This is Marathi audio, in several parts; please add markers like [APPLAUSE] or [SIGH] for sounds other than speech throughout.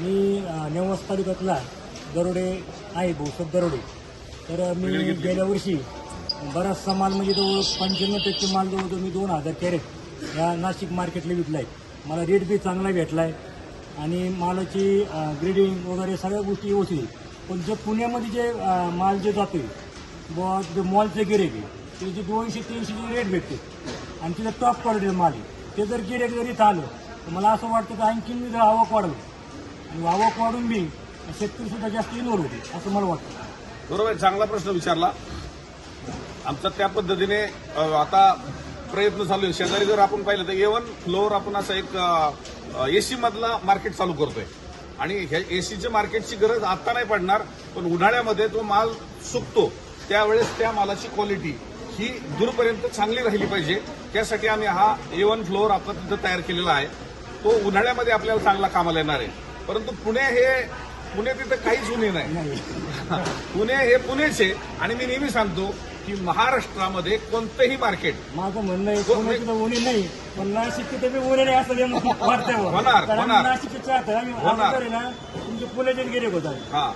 मी नेवास तालुक्यातला दरोडे आहे भोसत दरोडे तर मी गेल्या वर्षी बराचसा माल म्हणजे जवळ पंच्याण्णव टक्के माल जवळजवळ मी दोन हजार कॅरेट या नाशिक मार्केटला विकला आहे मला रेट बी चांगला भेटला आहे आणि मालाची ग्रेडिंग वगैरे सगळ्या गोष्टी आहे. पण जे पुण्यामध्ये जे माल जे जातोय बुवा जे मॉलचे गिरेक आहे ते जे दोनशे तीनशेचे रेट भेटते आणि तिथं टॉप क्वालिटीचं माल आहे ते जर गिरेक जरी आलं तर मला असं वाटतं की आणखीन मी जर आवक वाढवलं आवक वाढून बी शेतकरी सुद्धा जास्त इन्व्हॉल्व होते असं मला वाटतं. बरोबर आहे, चांगला प्रश्न विचारला. आमचा त्या पद्धतीने अ, आता प्रयत्न चालू आहे. शेजारी जर आपण पाहिलं तर एवन फ्लोअर आपण असं एक एसी मधला मार्केट चालू करतोय. आणि ह्या एसीच्या मार्केटची गरज आता नाही पडणार पण उन्हाळ्यामध्ये तो माल सुकतो त्यावेळेस त्या मालाची क्वालिटी ही दूरपर्यंत चांगली राहिली पाहिजे. त्यासाठी आम्ही हा एवन फ्लोअर आपण तिथं तयार केलेला आहे. तो उन्हाळ्यामध्ये आपल्याला चांगला कामाला येणार आहे. परंतु पुणे हे पुणे तिथं काहीच उणे नाही. पुणे हे पुणेच आहे आणि मी नेहमी सांगतो की महाराष्ट्रामध्ये कोणतंही मार्केट माझं म्हणणं आहे हो, उणी नाही पण नाशिक तिथे उणी नाही असं. [LAUGHS] होणार, होणार. नाशिकचे चाहत आम्ही होणार. तुमचे पुण्याचे होतात हा.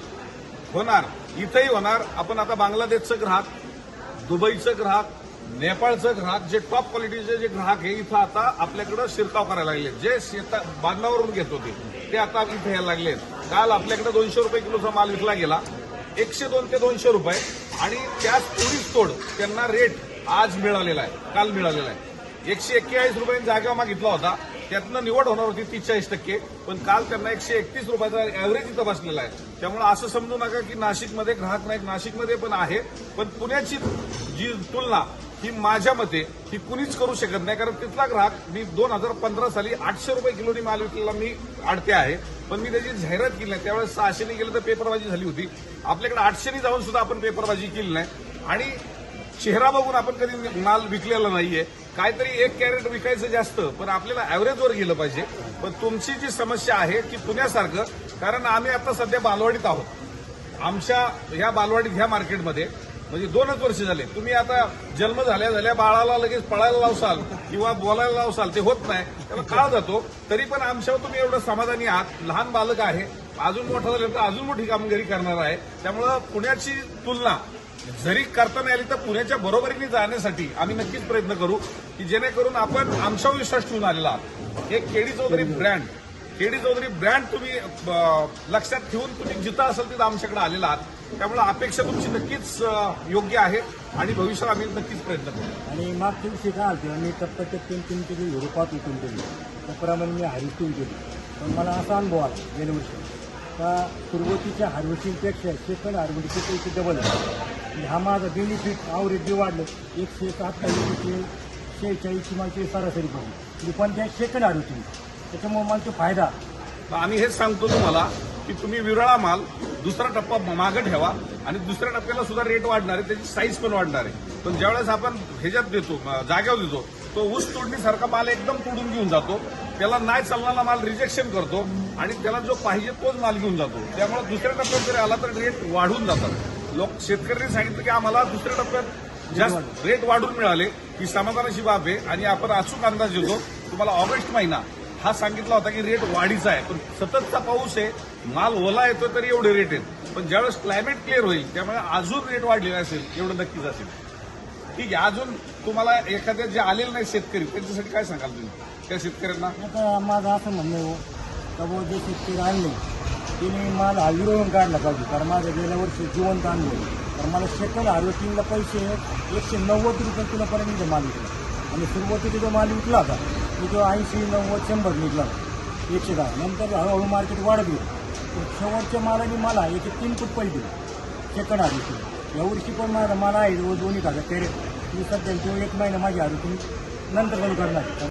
होणार. इथंही होणार. आपण आता बांगलादेशचं ग्राहक दुबईचं ग्राहक नेपाळचं ग्राहक जे टॉप क्वालिटीचे जे ग्राहक आहे इथं आता आपल्याकडं शिरकाव करायला लागले. जे शेता बांधावरून घेत होते. ते आता इथे यायला लागले काल आपल्याकडे दोनशे रुपये किलोचा माल विकला गेला. एकशे दोन ते दोनशे रुपये. आणि त्याच तोडीच तोड त्यांना रेट आज मिळालेला आहे. काल मिळालेला आहे. एकशे एक्केचाळीस रुपयांनी जागा मागितला होता. त्यातनं निवड होणार होती तीस चाळीस टक्के. पण काल त्यांना एकशे एकतीस रुपयाचा ॲव्हरेज इथं बसलेला आहे. त्यामुळे असं समजू नका की नाशिकमध्ये ग्राहक नाही नाशिकमध्ये पण आहे. पण पुण्याची जी तुलना ही माझ्या मते ही कुणीच करू शकत नाही. कारण तिथला ग्राहक मी दोन हजार पंधरा साली आठशे रुपये किलोनी माल विकलेला मी आडते आहे. पण मी त्याची जाहिरात केली नाही. त्यावेळेस सहाशेने गेलं तर पेपरबाजी झाली होती. आपल्याकडे आठशेने जाऊन सुद्धा आपण पेपरबाजी केली नाही. आणि चेहरा बघून आपण कधी माल विकलेला नाहीये. काहीतरी एक कॅरेट विकायचं जास्त पण आपल्याला ऍव्हरेजवर गेलं पाहिजे. पण तुमची जी समस्या आहे की पुण्यासारखं. कारण आम्ही आता सध्या बालवाडीत आहोत. आमच्या ह्या बालवाडीत ह्या मार्केटमध्ये म्हणजे दोनच वर्ष झाले. तुम्ही आता जन्म झाल्या झाल्या बाळाला लगेच पळायला लावसाल किंवा बोलायला लावसाल ते होत नाही. त्याला काळ जातो. तरी पण आमच्यावर तुम्ही एवढं समाधानी आहात. लहान बालक आहे. अजून मोठं झालं तर अजून मोठी कामगिरी करणार आहे. त्यामुळं पुण्याची तुलना जरी करता नाही आली तर पुण्याच्या बरोबरीने जाण्यासाठी आम्ही नक्कीच प्रयत्न करू की जेणेकरून आपण आमच्यावर विश्वास ठेवून आलेला आहात. एक K D Chaudhary brand K D Chaudhary brand तुम्ही लक्षात ठेवून तुम्ही जिथं असेल तिथं आमच्याकडे आलेला आहात. त्यामुळे अपेक्षा तुमची नक्कीच योग्य आहे आणि भविष्यात आम्ही नक्कीच प्रयत्न करू. आणि मागच्या दिवशी काय आलं मी टप्प्याच्या तीन तीन केली युरोपात विकून केली. त्याप्रमाणे मी हार्वेस्टिंग केली. पण मला असा अनुभव आला गेल्या वर्षी का सुरुवातीच्या हार्वेस्टिंगपेक्षा सेकंड हार्वेस्टिंगचे पैसे डबल आहे. आणि हा माझा बेनिफिट आवरेज वाढलं एकशे अठ्ठावीस ते शेहेचाळीसची माझी सरासरी पडली. म्हणजे पण त्या सेकंड हार्वेस्टिंग त्याच्यामुळे मला तो फायदा आम्ही हेच सांगतो तुम्हाला की तुम्ही विरळा माल दुसरा टप्पा मागं ठेवा आणि दुसऱ्या टप्प्याला सुद्धा रेट वाढणार आहे त्याची साईज पण वाढणार आहे. पण ज्यावेळेस आपण ह्याच्यात देतो जाग्यावर देतो तो ऊस तोडणीसारखा माल एकदम तोडून घेऊन जातो. त्याला नाही चालणारा माल रिजेक्शन करतो आणि त्याला जो पाहिजे तोच माल घेऊन जातो. त्यामुळे दुसऱ्या टप्प्यात जरी आला तर रेट वाढून जातात. लोक शेतकऱ्यांनी सांगितलं की आम्हाला दुसऱ्या टप्प्यात जास्त रेट वाढून मिळाले. ही समाधानाची बाब आहे आणि आपण अचूक अंदाज देतो. तुम्हाला ऑगस्ट महिना हा सांगितला होता की रेट वाढीचा आहे. पण सततचा पाऊस आहे माल ओला येतो तरी एवढे रेट आहेत. पण ज्यावेळेस क्लायमेट क्लिअर होईल त्यामुळे अजून रेट वाढलेला असेल एवढं नक्कीच असेल. ठीक आहे अजून तुम्हाला एखाद्या जे आलेले नाही शेतकरी त्यांच्यासाठी काय सांगाल तुम्ही? त्या शेतकऱ्यांना? आता माझं असं म्हणणं हो, का बुवा जे शेतकरी आणले तिने माल हा काढला पाहिजे. कारण माझं गेल्या वर्षी जिवंत आणलं. तर मला शेकल हार्वेस्टिंगला पैसे एकशे नव्वद रुपये किलोपर्यंत माल विकला आणि सुरुवातीला जो माल विकला होता तो जो ऐंशी नव्वद शंभर निघला. एकशे दहा. नंतर हळूहळू मार्केट वाढत गेलं शेवटच्या मालाने मला एकशे तीन फूट पैसे सेकंड आधी यावर्षी पण माझा मला आहे. जवळ दोन्ही हजार तेरे. मी सध्या जो एक महिना माझी हार्वेस्टिंग नंतर पण करणार